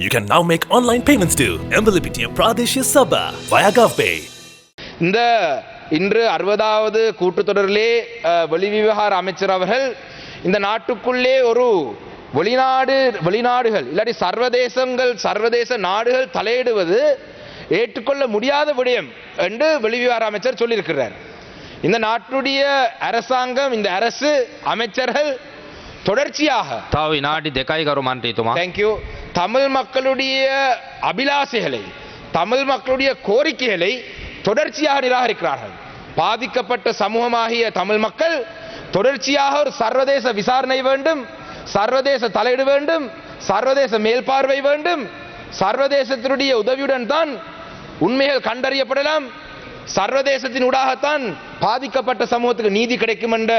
You can now make online payments to MBLPTM Pradesh Sabha via pay இந்த இன்று அறுபதாவது கூட்டுத்தொடரிலே வெளிவிவகார அமைச்சர் அவர்கள் இந்த நாட்டுக்குள்ளே ஒரு வெளிநாடு வெளிநாடுகள் இல்லாட்டி சர்வதேசங்கள் சர்வதேச நாடுகள் தலையிடுவது ஏற்றுக்கொள்ள முடியாத விடயம் என்று வெளிவிவகார அமைச்சர் சொல்லியிருக்கிறார். இந்த நாட்டுடைய அரசாங்கம் இந்த அரசு அமைச்சர்கள் தொடர்ச்சியாக தாவி நாட்டி தேக்காய் கருமான் தேங்க்யூ தமிழ் மக்களுடைய அபிலாசைகளை தமிழ் மக்களுடைய கோரிக்கைகளை தொடர்ச்சியாக நிராகரிக்கிறார்கள். பாதிக்கப்பட்ட சமூகமாகிய தமிழ் மக்கள் தொடர்ச்சியாக ஒரு சர்வதேச விசாரணை வேண்டும் சர்வதேச தலையீடு வேண்டும் சர்வதேச மேல்பார்வை வேண்டும் சர்வதேசத்தினுடைய உதவியுடன் தான் உண்மைகள் கண்டறியப்படலாம் சர்வதேசத்தின் ஊடாகத்தான் பாதிக்கப்பட்ட சமூகத்துக்கு நீதி கிடைக்கும் என்ற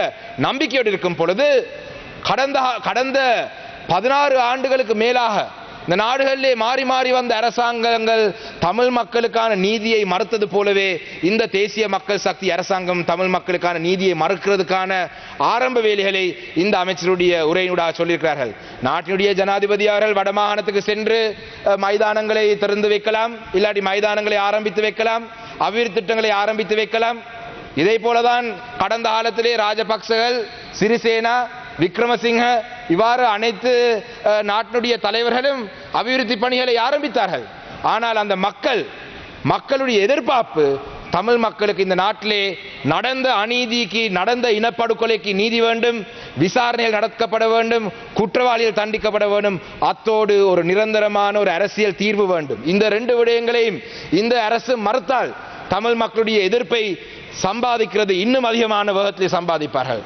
நம்பிக்கையோடு இருக்கும் பொழுது கடந்த கடந்த பதினாறு ஆண்டுகளுக்கு மேலாக இந்த நாடுகளிலே மாறி மாறி வந்த அரசாங்கங்கள் தமிழ் மக்களுக்கான நீதியை மறுத்தது போலவே இந்த தேசிய மக்கள் சக்தி அரசாங்கம் தமிழ் மக்களுக்கான நீதியை மறுக்கிறதுக்கான ஆரம்ப வேலைகளை இந்த அமைச்சருடைய உரையினூடாக சொல்லியிருக்கிறார்கள். நாட்டினுடைய ஜனாதிபதி அவர்கள் வடமாகாணத்துக்கு சென்று மைதானங்களை திறந்து வைக்கலாம் இல்லாட்டி மைதானங்களை ஆரம்பித்து வைக்கலாம் அபிவிருத்தி திட்டங்களை ஆரம்பித்து வைக்கலாம். இதே போலதான் கடந்த காலத்திலே ராஜபக்சகள் சிறிசேனா விக்ரமசிங்க இவ்வாறு அனைத்து நாட்டினுடைய தலைவர்களும் அபிவிருத்தி பணிகளை ஆரம்பித்தார்கள். ஆனால் அந்த மக்கள் மக்களுடைய எதிர்பார்ப்பு தமிழ் மக்களுக்கு இந்த நாட்டிலே நடந்த அநீதிக்கு நடந்த இனப்படுகொலைக்கு நீதி வேண்டும் விசாரணைகள் நடக்கப்பட வேண்டும் குற்றவாளிகள் தண்டிக்கப்பட வேண்டும் அத்தோடு ஒரு நிரந்தரமான ஒரு அரசியல் தீர்வு வேண்டும். இந்த ரெண்டு விடயங்களையும் இந்த அரசு மறுத்தால் தமிழ் மக்களுடைய எதிர்ப்பை சம்பாதிக்கிறது இன்னும் அதிகமான வேகத்தில் சம்பாதிப்பார்கள்.